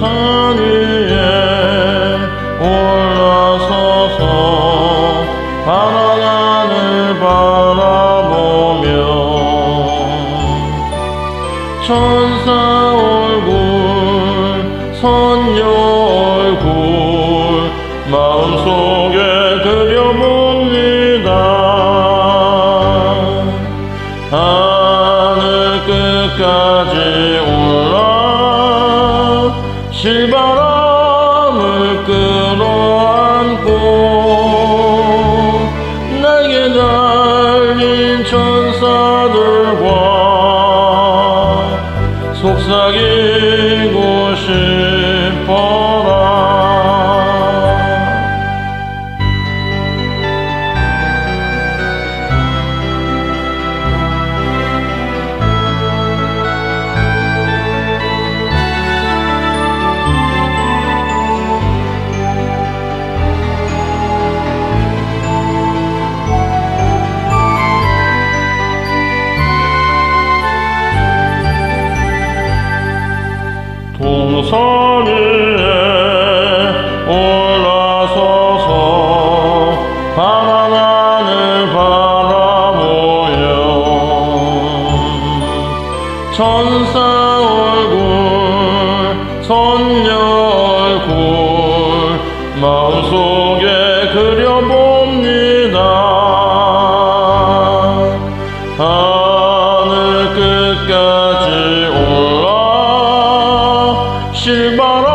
산 위에 올라서서 바나나를 바라보며 천사 얼굴 선녀 얼굴 마음속에 그려봅니다. 하늘 끝까지 실바람을 끌어안고 내게 날린 천사들과 속삭이고 싶어 산 위에 올라서서 바라나를 바라보여. 천사 얼굴 선녀 얼굴 마음속에 그려봅니다 Shimara.